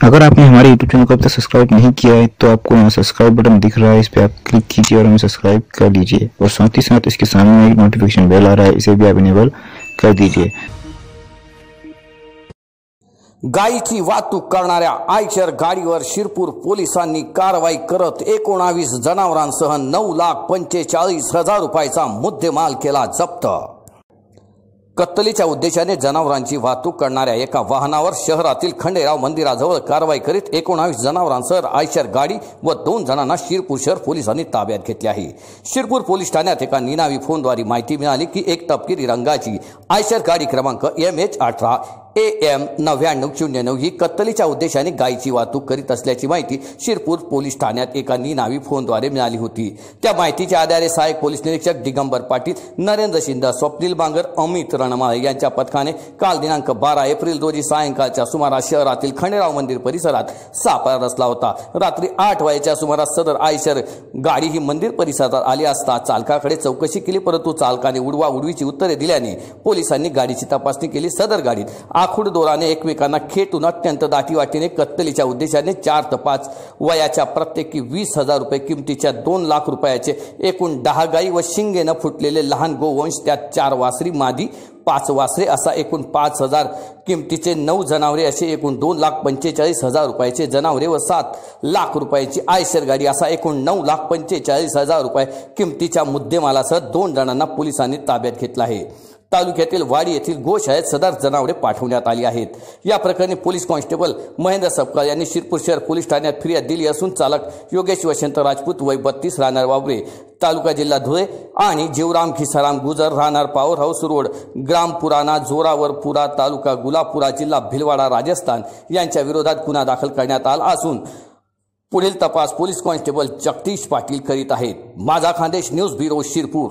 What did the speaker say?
अगर आपने हमारे यूट्यूब चैनल को अब तक सब्सक्राइब नहीं किया है तो आपको यहाँ सब्सक्राइब बटन दिख रहा है, इस पर आप क्लिक कीजिए और हमें सब्सक्राइब कर लीजिए। और साथ ही साथ इसके सामने एक नोटिफिकेशन बेल आ रहा है, इसे भी आप इनेबल कर दीजिए। गायीची वाहतूक करणाऱ्या आयशर गाडीवर शिरपूर पोलिसांनी कारवाई करत एकोणावीस जनावरांसह नऊ लाख पंचेचाळीस हज़ार रुपयाचा मुद्देमाल केला जप्त। कत्तलीच्या उद्देशाने जनावरांची वाहतूक करणाऱ्या एका वाहनावर शहरातील खंडेराव मंदिराजवळ कारवाई करीत एकोणावीस जनावरांसह आयशर गाडी व दोन जणांना शिरपूर शहर पोलिसांनी ताब्यात घेतले आहे. शिरपूर पोलीस ठाण्यात एका निनावी फोनद्वारे माहिती मिळाली की एक तपकिरी रंगाची आयशर गाडी क्रमांक एम एच अठरा ए एम नव्याण्णव शून्य नऊ ही कत्तलीच्या उद्देशाने गायीची वाहतूक करीत असल्याची माहिती शिरपूर पोलीस ठाण्यात एका निनावी फोनद्वारे मिळाली होती. त्या माहितीच्या आधारे सहाय्यक पोलीस निरीक्षक दिगंबर पाटील नरेंद्र शिंदा स्वप्नील बांगर अमित रणमाळे यांच्या पथकाने काल दिनांक बारा एप्रिल रोजी सायंकाळच्या सुमारास शहरातील खंडेराव मंदिर परिसरात सापळा रचला होता. रात्री आठ वाजेच्या सुमारास सदर आयशर गाडी ही मंदिर परिसरात आली असता चालकाकडे चौकशी केली परंतु चालकाने उडवा उडवीची उत्तरे दिल्याने पोलिसांनी गाडीची तपासणी केली. सदर गाडीत आखूड दोराने एकमेकांना खेटून अत्यंत दाटीवाटीने कत्तलीच्या उद्देशाने चार ते पाच वयाच्या प्रत्येकी वीस हजार रुपये किमतीच्या दोन लाख रुपयाचे एकूण दहा गाई व शिंगेनं फुटलेले लहान गोवंश त्यात चार वासरी मादी पाच वासरे असा एकूण पाच हजार किमतीचे नऊ जनावरे असे एकूण दोन लाख पंचेचाळीस हजार रुपयाचे जनावरे व सात लाख रुपयाची आयशर गाडी असा एकूण नऊ लाख पंचेचाळीस हजार रुपये किमतीच्या मुद्देमालासह दोन जणांना पोलिसांनी ताब्यात घेतला आहे. तालुक्यातील वाडी येथील गोशाळेत सदर जनावरे पाठवण्यात आली आहेत. या प्रकरणी पोलीस कॉन्स्टेबल महेंद्र सपकाळ यांनी शिरपूर शहर पोलीस ठाण्यात फिर्याद दिली असून चालक योगेश वसंत राजपूत वय बत्तीस राहणार वावरे तालुका जिल्हा धुळे आणि जीवराम खिसाराम गुजर राहणार पॉवर हाऊस रोड ग्राम पुराणा जोरावरपुरा तालुका गुलापुरा जिल्हा भिलवाडा राजस्थान यांच्या विरोधात गुन्हा दाखल करण्यात आला असून पुढील तपास पोलीस कॉन्स्टेबल जगदीश पाटील करीत आहेत. माझा खानदेश न्यूज ब्युरो शिरपूर.